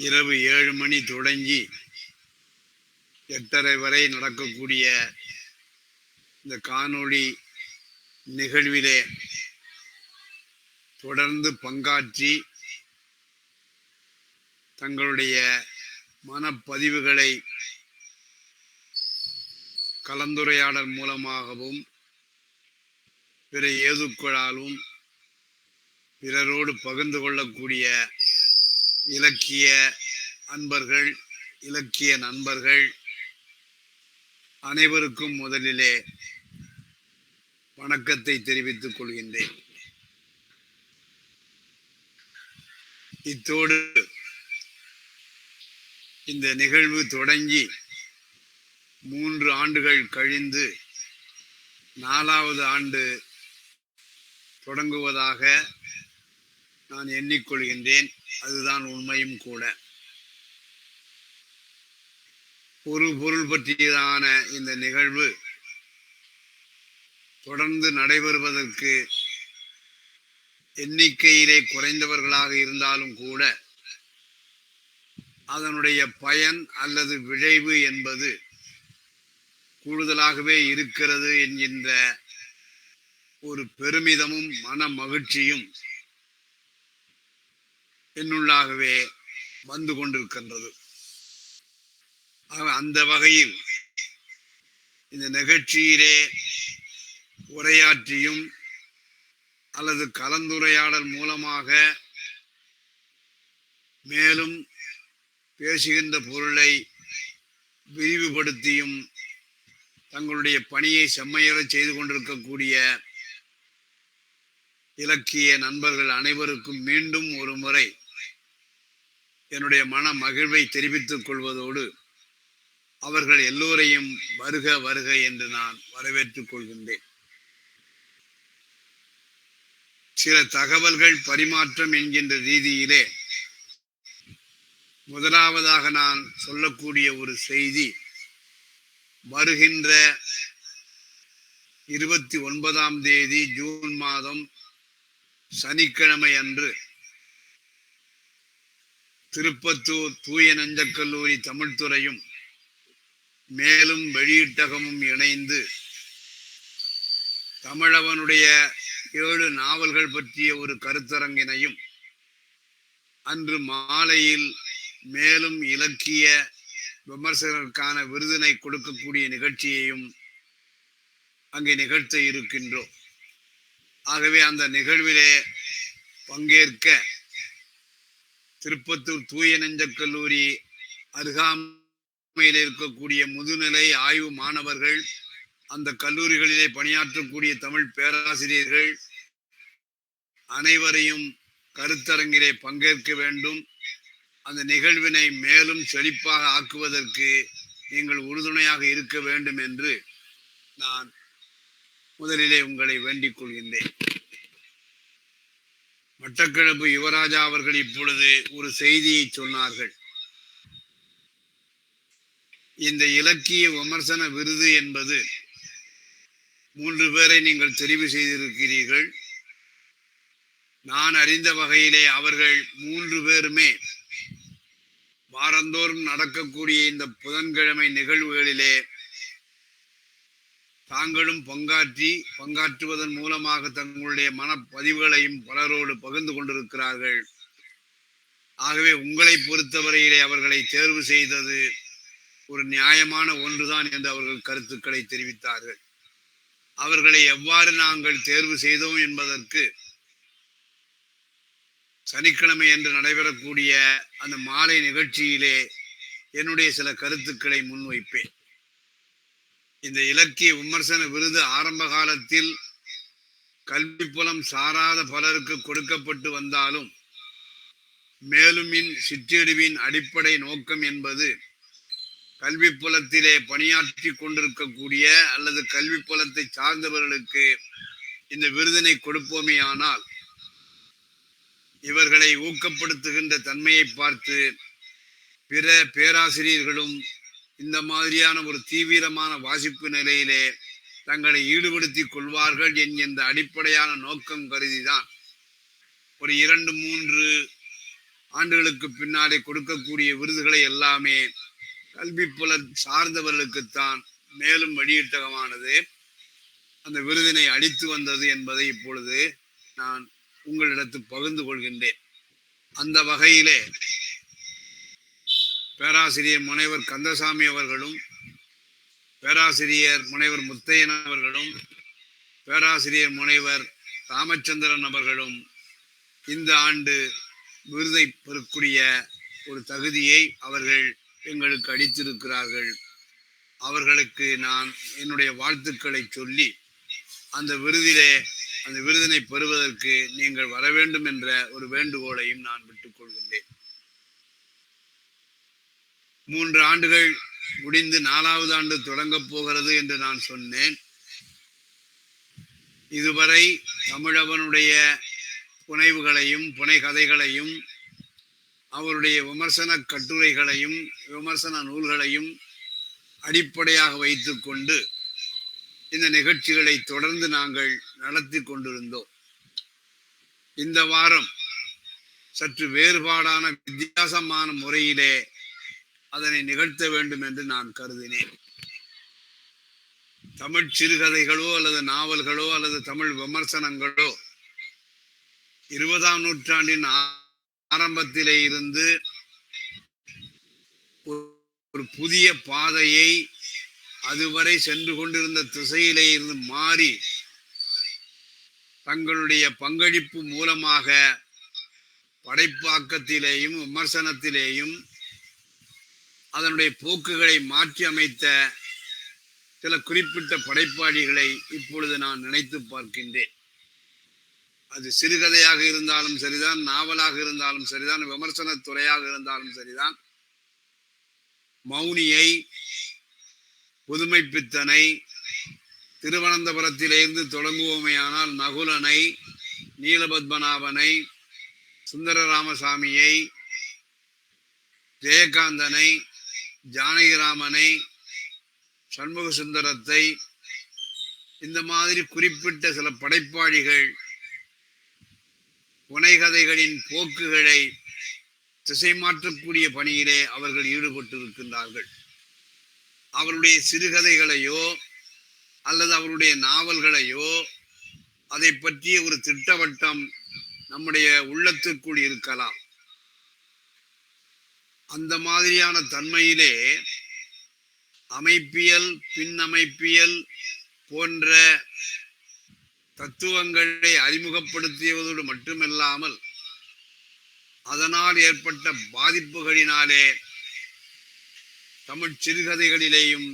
இரவு ஏழு மணி தொடங்கி எட்டரை வரை நடக்கக்கூடிய இந்த காணொளி நிகழ்விலே தொடர்ந்து பங்காற்றி தங்களுடைய மனப்பதிவுகளை கலந்துரையாடல் மூலமாகவும் பிற ஏதுக்களாலும் பிறரோடு பகிர்ந்து கொள்ளக்கூடிய இலக்கிய அன்பர்கள் இலக்கிய நண்பர்கள் அனைவருக்கும் முதலிலே வணக்கத்தை தெரிவித்துக் கொள்கின்றேன். இத்தோடு இந்த நிகழ்வு தொடங்கி மூன்று ஆண்டுகள் கழிந்து நாலாவது ஆண்டு தொடங்குவதாக நான் எண்ணிக்கொள்கின்றேன் அதுதான் உண்மையும் கூட. ஒரு பொருள் பற்றியதான இந்த நிகழ்வு தொடர்ந்து நடைபெறுவதற்கு எண்ணிக்கையிலே குறைந்தவர்களாக இருந்தாலும் கூட அதனுடைய பயன் அல்லது விளைவு என்பது கூடுதலாகவே இருக்கிறது என்கின்ற ஒரு பெருமிதமும் மன மகிழ்ச்சியும் என்னுள்ளாகவே வந்து கொண்டிருக்கின்றது. ஆக அந்த வகையில் இந்த நிகழ்ச்சியிலே உரையாற்றியும் அல்லது கலந்துரையாடல் மூலமாக மேலும் பேசுகின்ற பொருளை விரிவுபடுத்தியும் தங்களுடைய பணியை செம்மையற செய்து கொண்டிருக்கக்கூடிய இலக்கிய நண்பர்கள் அனைவருக்கும் மீண்டும் ஒரு முறை என்னுடைய மன மகிழ்வை தெரிவித்துக் கொள்வதோடு அவர்கள் எல்லோரையும் வருக வருக என்று நான் வரவேற்றுக் கொள்கின்றேன். சில தகவல்கள் பரிமாற்றம் என்கின்ற ரீதியிலே முதலாவதாக நான் சொல்லக்கூடிய ஒரு செய்தி வருகின்ற இருபத்தி ஒன்பதாம் தேதி ஜூன் மாதம் சனிக்கிழமை அன்று திருப்பத்தூர் தூய நெஞ்சக் கல்லூரி தமிழ்துறையும் மேலும் வெளியீட்டகமும் இணைந்து தமிழவனுடைய ஏழு நாவல்கள் பற்றிய ஒரு கருத்தரங்கினையும் அன்று மாலையில் மேலும் இலக்கிய விமர்சகருக்கான விருதினை கொடுக்கக்கூடிய நிகழ்ச்சியையும் அங்கே நிகழ்த்த இருக்கின்றோம். ஆகவே அந்த நிகழ்விலே பங்கேற்க திருப்பத்தூர் தூய நெஞ்சக் கல்லூரி அருகாமையில் இருக்கக்கூடிய முதுநிலை ஆய்வு மாணவர்கள் அந்த கல்லூரிகளிலே பணியாற்றக்கூடிய தமிழ் பேராசிரியர்கள் அனைவரையும் கருத்தரங்கிலே பங்கேற்க வேண்டும். அந்த நிகழ்வினை மேலும் செழிப்பாக ஆக்குவதற்கு நீங்கள் உறுதுணையாக இருக்க வேண்டும் என்று நான் முதலிலே உங்களை வேண்டிக் கொள்கின்றேன். மட்டக்களப்பு யுவராஜா அவர்கள் இப்பொழுது ஒரு செய்தியை சொன்னார்கள். இந்த இலக்கிய விமர்சன விருது என்பது மூன்று பேரை நீங்கள் தெரிவு செய்திருக்கிறீர்கள். நான் அறிந்த வகையிலே அவர்கள் மூன்று பேருமே வாரந்தோறும் நடக்கக்கூடிய இந்த புதன்கிழமை நிகழ்வுகளிலே தாங்களும் பங்காற்றி பங்காற்றுவதன் மூலமாக தங்களுடைய மனப்பதிவுகளையும் பலரோடு பகிர்ந்து கொண்டிருக்கிறார்கள். ஆகவே உங்களை பொறுத்தவரையிலே அவர்களை தேர்வு செய்தது ஒரு நியாயமான ஒன்றுதான் என்று அவர்கள் கருத்துக்களை தெரிவித்தார்கள். அவர்களை எவ்வாறு நாங்கள் தேர்வு செய்தோம் என்பதற்கு சனிக்கிழமை என்று நடைபெறக்கூடிய அந்த மாலை நிகழ்ச்சியிலே என்னுடைய சில கருத்துக்களை முன்வைப்பேன். இந்த இலக்கிய விமர்சன விருது ஆரம்ப காலத்தில் கல்வி புலம் சாராத பலருக்கு கொடுக்கப்பட்டு வந்தாலும் மேலும் இன் சிற்றெழுவின் அடிப்படை நோக்கம் என்பது கல்வி புலத்திலே பணியாற்றி கொண்டிருக்கக்கூடிய அல்லது கல்வி புலத்தை சார்ந்தவர்களுக்கு இந்த விருதினை கொடுப்போமேயானால் இவர்களை ஊக்கப்படுத்துகின்ற தன்மையை பார்த்து பிற பேராசிரியர்களும் இந்த மாதிரியான ஒரு தீவிரமான வாசிப்பு நிலையிலே தங்களை ஈடுபடுத்திக் கொள்வார்கள் என்கின்ற அடிப்படையான நோக்கம் கருதிதான் ஒரு இரண்டு மூன்று ஆண்டுகளுக்கு பின்னாலே கொடுக்கக்கூடிய விருதுகளை எல்லாமே கல்வி புலன் சார்ந்தவர்களுக்குத்தான் மேலும் வெளியிட்டகமானது. அந்த விருதினை அளித்து வந்தது என்பதை இப்பொழுது நான் உங்களிடத்து பகிர்ந்து கொள்கின்றேன். அந்த வகையிலே பேராசிரியர் முனைவர் கந்தசாமி அவர்களும் பேராசிரியர் முனைவர் முத்தையன் அவர்களும் பேராசிரியர் முனைவர் ராமச்சந்திரன் அவர்களும் இந்த ஆண்டு விருதை பெறக்கூடிய ஒரு தகுதியை அவர்கள் எங்களுக்கு அளித்திருக்கிறார்கள். அவர்களுக்கு நான் என்னுடைய வாழ்த்துக்களை சொல்லி அந்த விருதிலே அந்த விருதினை பெறுவதற்கு நீங்கள் வர வேண்டும் என்ற ஒரு வேண்டுகோளையும் நான் விட்டுக் கொள்கின்றேன் மூன்று ஆண்டுகள் முடிந்து நாலாவது ஆண்டு தொடங்கப் போகிறது என்று நான் சொன்னேன். இதுவரை தமிழவனுடைய புனைவுகளையும் புனை கதைகளையும் அவருடைய விமர்சன கட்டுரைகளையும் விமர்சன நூல்களையும் அடிப்படையாக வைத்துக்கொண்டு இந்த நிகழ்ச்சிகளை தொடர்ந்து நாங்கள் நடத்தி கொண்டிருந்தோம். இந்த வாரம் சற்று வேறுபாடான வித்தியாசமான முறையிலே அதனை நிகழ்த்த வேண்டும் என்று நான் கருதினேன். தமிழ் சிறுகதைகளோ அல்லது நாவல்களோ அல்லது தமிழ் விமர்சனங்களோ இருபதாம் நூற்றாண்டின் ஆரம்பத்திலே இருந்து ஒரு- ஒரு புதிய பாதையை அதுவரை சென்று கொண்டிருந்த திசையிலே இருந்து மாறி தங்களுடைய பங்களிப்பு மூலமாக படைப்பாக்கத்திலேயும் விமர்சனத்திலேயும் அதனுடைய போக்குகளை மாற்றி அமைத்த சில குறிப்பிட்ட படைப்பாளிகளை இப்பொழுது நான் நினைத்து பார்க்கின்றேன். அது சிறுகதையாக இருந்தாலும் சரிதான் நாவலாக இருந்தாலும் சரிதான் விமர்சன துறையாக இருந்தாலும் சரிதான். மௌனியை புதுமைப்பித்தனை திருவனந்தபுரத்திலிருந்து தொடங்குவோமையானால் நகுலனை நீலபத்மநாபனை சுந்தர ராமசாமியை ஜெயகாந்தனை ஜானகிராமனை சண்முக சுந்தரத்தை இந்த மாதிரி குறிப்பிட்ட சில படைப்பாளிகள் புனைகதைகளின் போக்குகளை திசை மாற்றக்கூடிய பணியிலே அவர்கள் ஈடுபட்டிருக்கின்றார்கள். அவருடைய சிறுகதைகளையோ அல்லது அவருடைய நாவல்களையோ அதை பற்றிய ஒரு திட்டவட்டம் நம்முடைய உள்ளத்திற்குள் இருக்கலாம். அந்த மாதிரியான தன்மையிலே அமைப்பியல் பின்னமைப்பியல் போன்ற தத்துவங்களை அறிமுகப்படுத்தியதோடு மட்டுமில்லாமல் அதனால் ஏற்பட்ட பாதிப்புகளினாலே தமிழ் சிறுகதைகளிலேயும்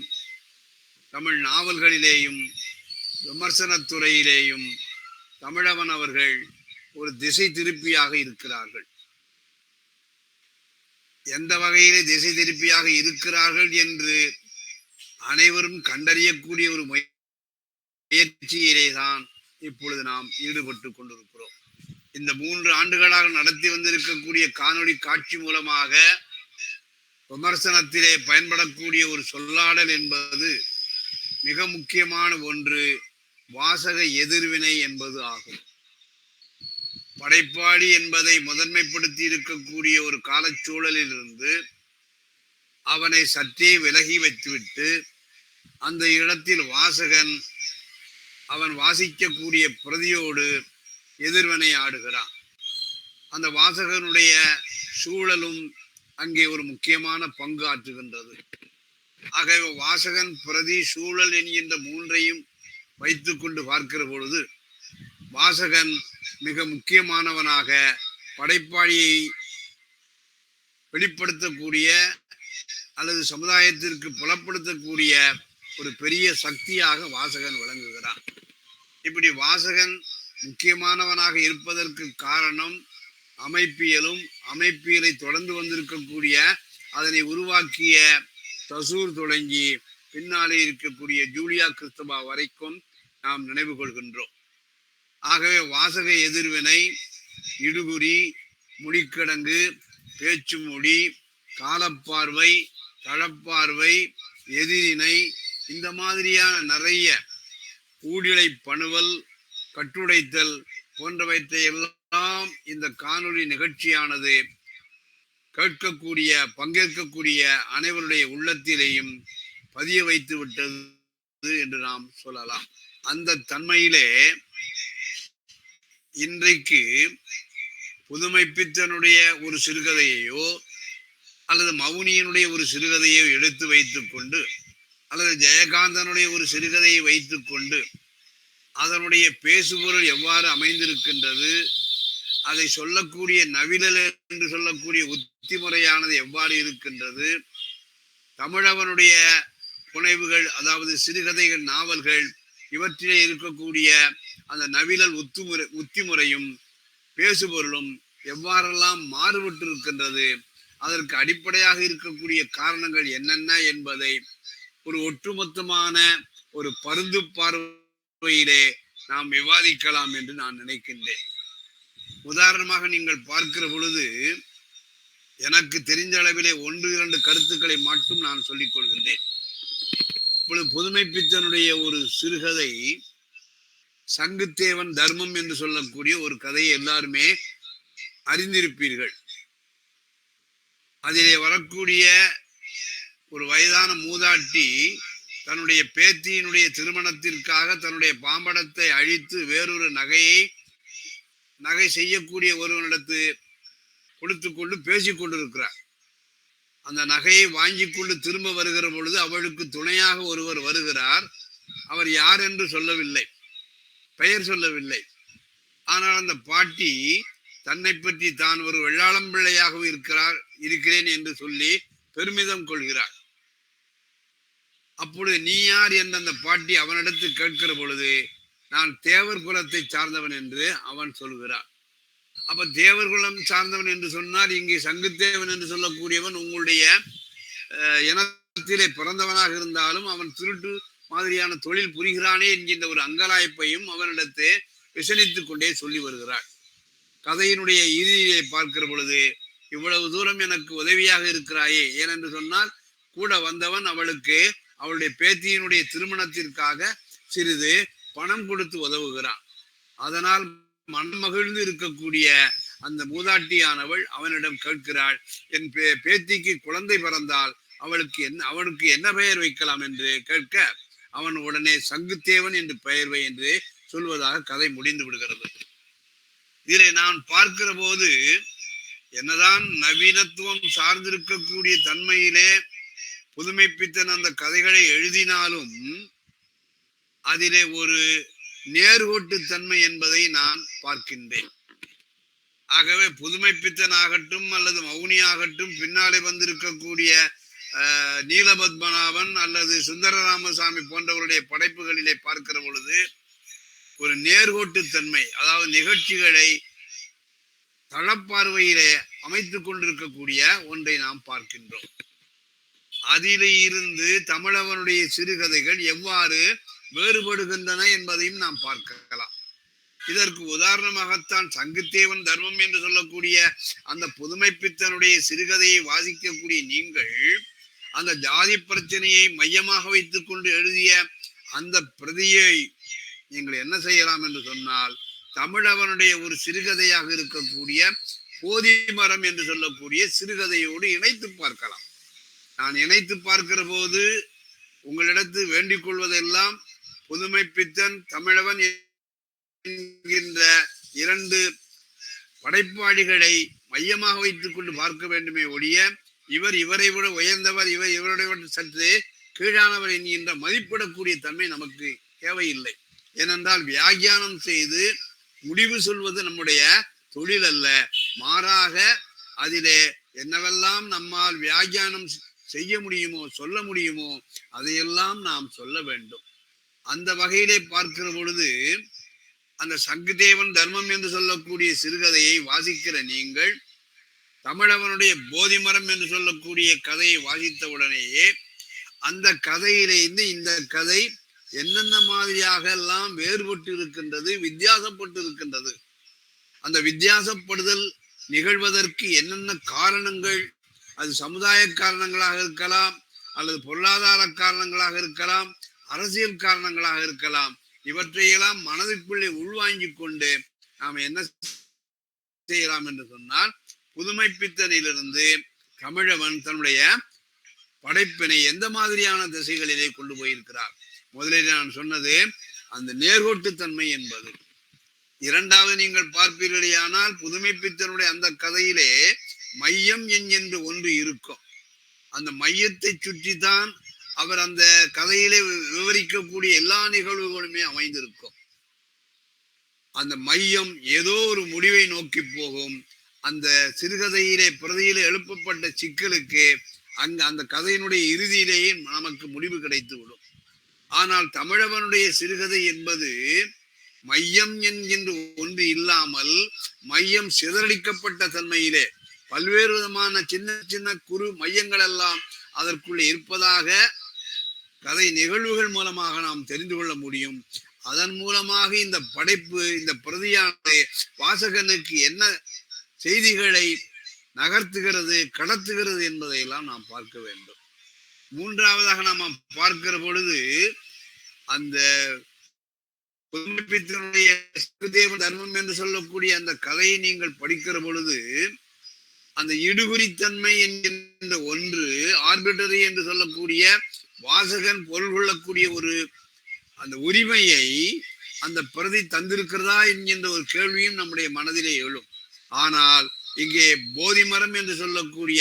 தமிழ் நாவல்களிலேயும் விமர்சனத் துறையிலேயும் தமிழவன் அவர்கள் ஒரு திசை திருப்பியாக இருக்கிறார்கள். எந்த வகையிலே திசை திருப்பியாக இருக்கிறார்கள் என்று அனைவரும் கண்டறியக்கூடிய ஒரு முயற்சியிலே தான் இப்பொழுது நாம் ஈடுபட்டு கொண்டிருக்கிறோம். இந்த மூன்று ஆண்டுகளாக நடத்தி வந்திருக்கக்கூடிய காணொளி காட்சி மூலமாக விமர்சனத்திலே பயன்படக்கூடிய ஒரு சொல்லாடல் என்பது மிக முக்கியமான ஒன்று வாசக எதிர்வினை என்பது ஆகும். படைப்பாளி என்பதை முதன்மைப்படுத்தி இருக்கக்கூடிய ஒரு காலச்சூழலில் இருந்து அவனை சற்றே விலகி வைத்துவிட்டு அந்த இடத்தில் வாசகன் அவன் வாசிக்கக்கூடிய பிரதியோடு எதிர்வனை ஆடுகிறான். அந்த வாசகனுடைய சூழலும் அங்கே ஒரு முக்கியமான பங்கு ஆற்றுகின்றது. ஆகவே வாசகன் பிரதி சூழல் என்கின்ற மூன்றையும் வைத்துக்கொண்டு பார்க்கிற பொழுது வாசகன் மிக முக்கியமானவனாக படைப்பாளியை வெளிப்படுத்தக்கூடிய அல்லது சமுதாயத்திற்கு புலப்படுத்தக்கூடிய ஒரு பெரிய சக்தியாக வாசகன் விளங்குகிறான். இப்படி வாசகன் முக்கியமானவனாக இருப்பதற்கு காரணம் அமைப்பியலும் அமைப்பியலை தொடர்ந்து வந்திருக்கக்கூடிய அதனை உருவாக்கிய தசூர் தொடங்கி பின்னாலே இருக்கக்கூடிய ஜூலியா கிறிஸ்தபா வரைக்கும் நாம் நினைவு கொள்கின்றோம். ஆகவே வாசக எதிர்வினை இடுகுறி முடிக்கிடங்கு பேச்சு மொழி காலப்பார்வை தளப்பார்வை எதிரினை இந்த மாதிரியான நிறைய ஊழிலை பணுவல் கட்டுடைத்தல் போன்றவற்றை எல்லாம் இந்த காணொளி நிகழ்ச்சியானது கேட்கக்கூடிய பங்கேற்கக்கூடிய அனைவருடைய உள்ளத்திலேயும் பதிய வைத்து விட்டது என்று நாம் சொல்லலாம். அந்த தன்மையிலே இன்றைக்கு புதுமைப்பித்தனுடைய ஒரு சிறுகதையையோ அல்லது மௌனியனுடைய ஒரு சிறுகதையோ எடுத்து வைத்துக்கொண்டு அல்லது ஜெயகாந்தனுடைய ஒரு சிறுகதையை வைத்துக்கொண்டு அதனுடைய பேசுபொருள் எவ்வாறு அமைந்திருக்கின்றது அதை சொல்லக்கூடிய நவிழல் என்று சொல்லக்கூடிய உத்தி முறையானது எவ்வாறு இருக்கின்றது தமிழவனுடைய புனைவுகள் அதாவது சிறுகதைகள் நாவல்கள் இவற்றிலே இருக்கக்கூடிய அந்த நவிழல் உத்துமுறை உத்திமுறையும் பேசுபொருளும் எவ்வாறெல்லாம் மாறுபட்டு இருக்கின்றது அதற்கு அடிப்படையாக இருக்கக்கூடிய காரணங்கள் என்னென்ன என்பதை ஒரு ஒட்டுமொத்தமான ஒரு பருந்து பார்வையிலே நாம் விவாதிக்கலாம் என்று நான் நினைக்கின்றேன். உதாரணமாக நீங்கள் பார்க்கிற பொழுது எனக்கு தெரிஞ்ச அளவிலே ஒன்று இரண்டு கருத்துக்களை மட்டும் நான் சொல்லிக் கொள்கின்றேன். இப்பொழுது புதுமைப்பித்தனுடைய ஒரு சிறுகதை சங்குத்தேவன் தர்மம் என்று சொல்லக்கூடிய ஒரு கதையை எல்லாருமே அறிந்திருப்பீர்கள். அதிலே வரக்கூடிய ஒரு வயதான மூதாட்டி தன்னுடைய பேத்தியினுடைய திருமணத்திற்காக தன்னுடைய பாம்படத்தை அழித்து வேறொரு நகையை நகை செய்யக்கூடிய ஒருவனிடத்து கொடுத்து கொண்டு பேசிக் கொண்டிருக்கிறார். அந்த நகையை வாங்கி கொண்டு திரும்ப வருகிற பொழுது அவளுக்கு துணையாக ஒருவர் வருகிறார். அவர் யார் என்று சொல்லவில்லை. பெயர் சொல்லவில்லை. ஆனால் அந்த பாட்டி தன்னை பற்றி தான் ஒரு வெள்ளாளம் பிள்ளையாகவும் இருக்கிறார் இருக்கிறேன் என்று சொல்லி பெருமிதம் கொள்கிறார் அப்பொழுது நீ யார் என்று அந்த பாட்டி அவனிடத்து கேட்கிற பொழுது நான் தேவர் குலத்தை சார்ந்தவன் என்று அவன் சொல்கிறான் அப்ப தேவர் குலம் சார்ந்தவன் என்று சொன்னால் இங்கே சங்குத்தேவன் என்று சொல்லக்கூடியவன் உங்களுடைய அஹ், இனத்திலே பிறந்தவனாக இருந்தாலும் அவன் திருட்டு மாதிரியான தொழில் புரிகிறானே என்கின்ற ஒரு அங்கலாய்ப்பையும் அவனிடத்து விசனித்துக் கொண்டே சொல்லி வருகிறாள். கதையினுடைய இறுதியிலே பார்க்கிற பொழுது இவ்வளவு தூரம் எனக்கு உதவியாக இருக்கிறாயே. ஏனென்று சொன்னால் கூட வந்தவன் அவளுக்கு அவளுடைய பேத்தியினுடைய திருமணத்திற்காக சிறிது பணம் கொடுத்து உதவுகிறான். அதனால் மனம் மகிழ்ந்து இருக்கக்கூடிய அந்த மூதாட்டியானவள் அவனிடம் கேட்கிறாள் என் பே பேத்திக்கு குழந்தை பிறந்தால் அவளுக்கு என்ன அவனுக்கு என்ன பெயர் வைக்கலாம்? என்று கேட்க அவன் உடனே சங்குத்தேவன் என்று பெயர்வை என்று சொல்வதாக கதை முடிந்து விடுகிறது. இதிலே நான் பார்க்கிற போது என்னதான் நவீனத்துவம் சார்ந்திருக்கக்கூடிய தன்மையிலே புதுமைப்பித்தன் அந்த கதைகளை எழுதினாலும் அதிலே ஒரு நேர்கோட்டு தன்மை என்பதை நான் பார்க்கின்றேன். ஆகவே புதுமைப்பித்தன் ஆகட்டும் அல்லது மௌனி ஆகட்டும் பின்னாலே வந்திருக்கக்கூடிய நீலபத்மநாபன் அல்லது சுந்தரராமசாமி போன்றவருடைய படைப்புகளிலே பார்க்கிற பொழுது ஒரு நேர்கோட்டு தன்மை அதாவது நிகழ்ச்சிகளை தளப்பார்வையிலே அமைத்துக் கொண்டிருக்கக்கூடிய ஒன்றை நாம் பார்க்கின்றோம். அதிலே இருந்து தமிழவனுடைய சிறுகதைகள் எவ்வாறு வேறுபடுகின்றன என்பதையும் நாம் பார்க்கலாம். இதற்கு உதாரணமாகத்தான் சங்குத்தேவன் தர்மம் என்று சொல்லக்கூடிய அந்த புதுமைப்பித்தனுடைய சிறுகதையை வாசிக்கக்கூடிய நீங்கள் அந்த ஜாதி பிரச்சனையை மையமாக வைத்துக் கொண்டு எழுதிய அந்த பிரதியை நீங்கள் என்ன செய்யலாம் என்று சொன்னால் தமிழவனுடைய ஒரு சிறுகதையாக இருக்கக்கூடிய போதி மரம் என்று சொல்லக்கூடிய சிறுகதையோடு இணைத்து பார்க்கலாம். நான் இணைத்து பார்க்கிற போது உங்களிடத்து வேண்டிக் கொள்வதெல்லாம் புதுமை பித்தன் தமிழவன் என்கின்ற இரண்டு படைப்பாளிகளை மையமாக வைத்துக் கொண்டு பார்க்க வேண்டுமே ஒழிய இவர் இவரை விட உயர்ந்தவர் இவர் இவருடைய சற்று கீழானவர் என்கின்ற மதிப்பிடக்கூடிய தன்மை நமக்கு தேவையில்லை. ஏனென்றால் வியாகியானம் செய்து முடிவு சொல்வது நம்முடைய தொழில் அல்ல மாறாக அதிலே என்னவெல்லாம் நம்மால் வியாகியானம் செய்ய முடியுமோ சொல்ல முடியுமோ அதையெல்லாம் நாம் சொல்ல வேண்டும். அந்த வகையிலே பார்க்கிற பொழுது அந்த சங்குதேவன் தர்மம் என்று சொல்லக்கூடிய சிறுகதையை வாசிக்கிற நீங்கள் தமிழவனுடைய போதிமரம் என்று சொல்லக்கூடிய கதையை வாசித்த உடனேயே அந்த கதையிலிருந்து இந்த கதை என்னென்ன மாதிரியாக எல்லாம் வேறுபட்டு இருக்கின்றது வித்தியாசப்பட்டு இருக்கின்றது அந்த வித்தியாசப்படுதல் நிகழ்வதற்கு என்னென்ன காரணங்கள் அது சமுதாய காரணங்களாக இருக்கலாம் அல்லது பொருளாதார காரணங்களாக இருக்கலாம் அரசியல் காரணங்களாக இருக்கலாம் இவற்றையெல்லாம் மனதிற்குள்ளே உள்வாங்கிக் கொண்டு நாம் என்ன செய்யலாம் என்று சொன்னால் புதுமைப்பித்தனிலிருந்து தமிழவன் தன்னுடைய படைப்பினை எந்த மாதிரியான திசைகளிலே கொண்டு போயிருக்கிறார்? முதலில் நான் சொன்னது அந்த நேர்கோட்டுத்தன்மை என்பது. இரண்டாவது நீங்கள் பார்ப்பீர்களேயானால் புதுமைப்பித்தனுடைய அந்த கதையிலே மையம் என்கின்ற ஒன்று இருக்கும். அந்த மையத்தை சுற்றித்தான் அவர் அந்த கதையிலே விவரிக்கக்கூடிய எல்லா நிகழ்வுகளுமே அமைந்திருக்கும். அந்த மையம் ஏதோ ஒரு முடிவை நோக்கி போகும். அந்த சிறுகதையிலே பிரதியிலே எழுப்பப்பட்ட சிக்கலுக்கு அங்க அந்த கதையினுடைய இறுதியிலேயே நமக்கு முடிவு கிடைத்து விடும் ஆனால் தமிழவனுடைய சிறுகதை என்பது மையம் என்கின்ற ஒன்று இல்லாமல் மையம் சிதறடிக்கப்பட்ட தன்மையிலே பல்வேறு விதமான சின்ன சின்ன குறு மையங்கள் எல்லாம் அதற்குள்ளே இருப்பதாக கதை நிகழ்வுகள் மூலமாக நாம் தெரிந்து கொள்ள முடியும். அதன் மூலமாக இந்த படைப்பு இந்த பிரதியானது வாசகனுக்கு என்ன செய்திகளை நகர்த்துகிறது கடத்துகிறது என்பதையெல்லாம் நாம் பார்க்க வேண்டும். மூன்றாவதாக நாம் பார்க்கிற பொழுது அந்த புதுமைப்பித்தனுடைய சுகதேவ தர்மம் என்று சொல்லக்கூடிய அந்த கதையை நீங்கள் படிக்கிற பொழுது அந்த இடுகுறித்தன்மை என்கின்ற ஒன்று ஆர்பிட்டரி என்று சொல்லக்கூடிய வாசகன் பொருள் கொள்ளக்கூடிய ஒரு அந்த உரிமையை அந்த பிரதி தந்திருக்கிறதா என்கின்ற ஒரு கேள்வியும் நம்முடைய மனதிலே எழும். ஆனால் இங்கே போதி மரம் என்று சொல்லக்கூடிய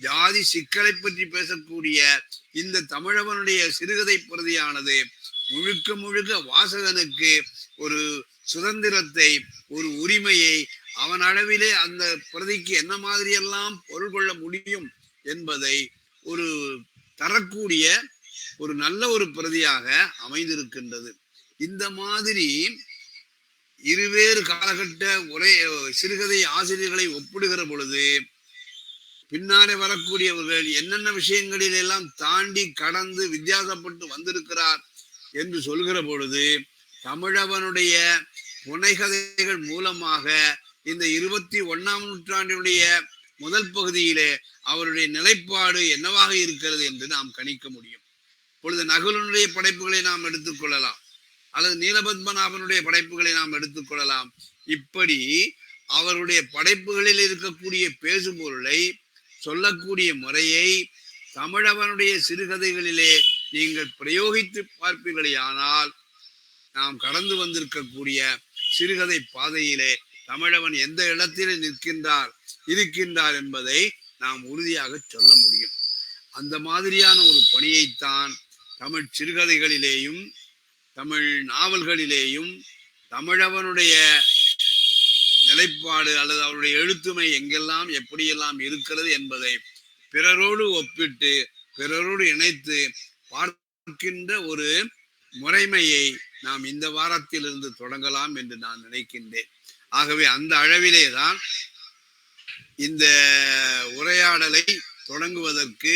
ஜாதி சிக்கலை பற்றி பேசக்கூடிய இந்த தமிழவனுடைய சிறுகதை பிரதியானது முழுக்க முழுக்க வாசகனுக்கு ஒரு சுதந்திரத்தை ஒரு உரிமையை அவன் அளவிலே அந்த பிரதிக்கு என்ன மாதிரியெல்லாம் பொருள் கொள்ள முடியும் என்பதை ஒரு தரக்கூடிய ஒரு நல்ல ஒரு பிரதியாக அமைந்திருக்கின்றது. இந்த மாதிரி இருவேறு காலகட்ட ஒரே சிறுகதை ஆசிரியர்களை ஒப்பிடுகிற பொழுது பின்னாலே வரக்கூடியவர்கள் என்னென்ன விஷயங்களில் எல்லாம் தாண்டி கடந்து வித்தியாசப்பட்டு வந்திருக்கிறார் என்று சொல்கிற பொழுது தமிழவனுடைய புனைகதைகள் மூலமாக இந்த இருபத்தி ஒண்ணாம் நூற்றாண்டினுடைய முதல் பகுதியிலே அவருடைய நிலைப்பாடு என்னவாக இருக்கிறது என்று நாம் கணிக்க முடியும். இப்பொழுது நகுலனுடைய படைப்புகளை நாம் எடுத்துக்கொள்ளலாம் அல்லது நீலபத்மநாபனுடைய படைப்புகளை நாம் எடுத்துக்கொள்ளலாம் இப்படி அவருடைய படைப்புகளில் இருக்கக்கூடிய பேசுபொருளை சொல்லக்கூடிய முறையை தமிழவனுடைய சிறுகதைகளிலே நீங்கள் பிரயோகித்து பார்ப்பீர்களேயானால் நாம் கடந்து வந்திருக்கக்கூடிய சிறுகதை பாதையிலே தமிழவன் எந்த இடத்திலே நிற்கின்றார் இருக்கின்றார் என்பதை நாம் உறுதியாக சொல்ல முடியும். அந்த மாதிரியான ஒரு பணியைத்தான் தமிழ் சிறுகதைகளிலேயும் தமிழ் நாவல்களிலேயும் தமிழவனுடைய நிலைப்பாடு அல்லது அவருடைய எழுத்துமை எங்கெல்லாம் எப்படியெல்லாம் இருக்கிறது என்பதை பிறரோடு ஒப்பிட்டு பிறரோடு இணைத்து பார்க்கின்ற ஒரு முறைமையை நாம் இந்த வாரத்திலிருந்து தொடங்கலாம் என்று நான் நினைக்கின்றேன். ஆகவே அந்த அளவிலே தான் இந்த உரையாடலை தொடங்குவதற்கு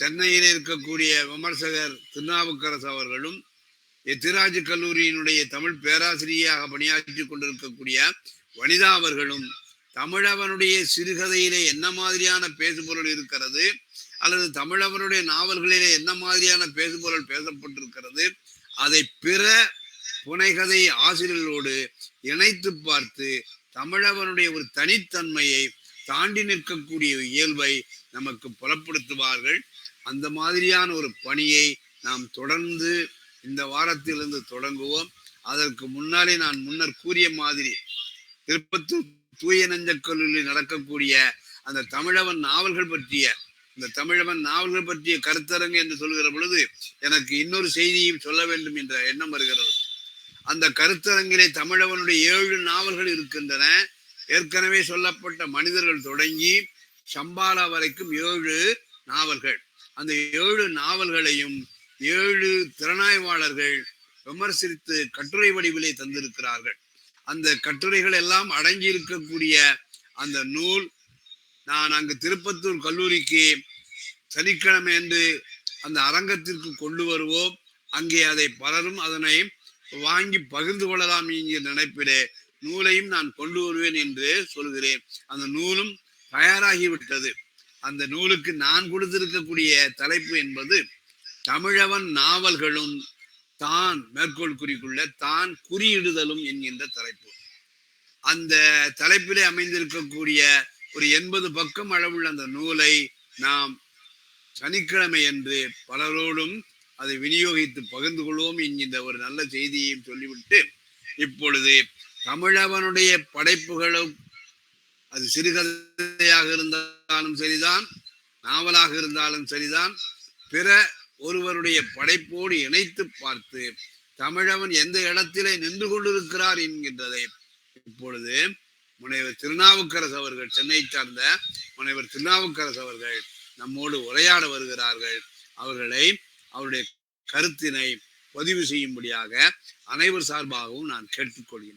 சென்னையில் இருக்கக்கூடிய விமர்சகர் திருநாவுக்கரசு அவர்களும் எத்திராஜ் கல்லூரியினுடைய தமிழ் பேராசிரியராக பணியாற்றி கொண்டிருக்கக்கூடிய வனிதா அவர்களும் தமிழவனுடைய சிறுகதையிலே என்ன மாதிரியான பேசுபொருள் இருக்கிறது அல்லது தமிழவனுடைய நாவல்களிலே என்ன மாதிரியான பேசுபொருள் பேசப்பட்டிருக்கிறது அதை பிற புனைகதை ஆசிரியர்களோடு இணைத்து பார்த்து தமிழவனுடைய ஒரு தனித்தன்மையை தாண்டி நிற்கக்கூடிய இயல்பை நமக்கு புலப்படுத்துவார்கள். அந்த மாதிரியான ஒரு பணியை நாம் தொடர்ந்து இந்த வாரத்திலிருந்து தொடங்குவோம். அதற்கு முன்னாலே நான் முன்னர் கூறிய மாதிரி திருப்பத்தூர் தூய நெஞ்ச கல்லூரியில் நடக்கக்கூடிய அந்த தமிழவன் நாவல்கள் பற்றிய இந்த தமிழவன் நாவல்கள் பற்றிய கருத்தரங்கு என்று சொல்கிற பொழுது எனக்கு இன்னொரு செய்தியும் சொல்ல வேண்டும் என்ற எண்ணம் வருகிறது. அந்த கருத்தரங்கிலே தமிழவனுடைய ஏழு நாவல்கள் இருக்கின்றன. ஏற்கனவே சொல்லப்பட்ட மனிதர்கள் தொடங்கி சம்பாலா வரைக்கும் ஏழு நாவல்கள். அந்த ஏழு நாவல்களையும் ஏழு திறனாய்வாளர்கள் விமர்சித்து கட்டுரை வடிவிலே தந்திருக்கிறார்கள். அந்த கட்டுரைகள் எல்லாம் அடங்கி இருக்கக்கூடிய அந்த நூல் நான் அங்கு திருப்பத்தூர் கல்லூரிக்கு சனிக்கிழமை என்று அந்த அரங்கத்திற்கு கொண்டு வருவோம். அங்கே அதை பலரும் அதனை வாங்கி பகிர்ந்து கொள்ளலாம் என்கிற நினைப்பிலே நூலையும் நான் கொண்டு வருவேன் என்று சொல்கிறேன். அந்த நூலும் தயாராகிவிட்டது. அந்த நூலுக்கு நான் கொடுத்திருக்கக்கூடிய தலைப்பு என்பது தமிழவன் நாவல்களும் தான் மேற்கோள் குறிக்குள்ள தான் குறியிடுதலும் என்கின்ற தலைப்பு. அந்த தலைப்பிலே அமைந்திருக்கக்கூடிய ஒரு எண்பது பக்கம் அளவுள்ள அந்த நூலை நாம் சனிக்கிழமை என்று பலரோடும் அதை விநியோகித்து பகிர்ந்து கொள்வோம் என்கின்ற ஒரு நல்ல செய்தியையும் சொல்லிவிட்டு இப்பொழுது தமிழவனுடைய படைப்புகளும் அது சிறுகதையாக இருந்தாலும் சரிதான் நாவலாக இருந்தாலும் சரிதான். பிற ஒருவருடைய படைப்போடு இணைத்து பார்த்து தமிழவன் எந்த இடத்திலே நின்று கொண்டிருக்கிறார் என்கின்றதை இப்பொழுது முனைவர் திருநாவுக்கரசு அவர்கள் சென்னை சார்ந்த முனைவர் திருநாவுக்கரசு அவர்கள் நம்மோடு உரையாட வருகிறார்கள். அவர்களை அவருடைய கருத்தினை பதிவு செய்யும்படியாக அனைவர் சார்பாகவும் நான் கேட்டுக்கொள்கிறேன்.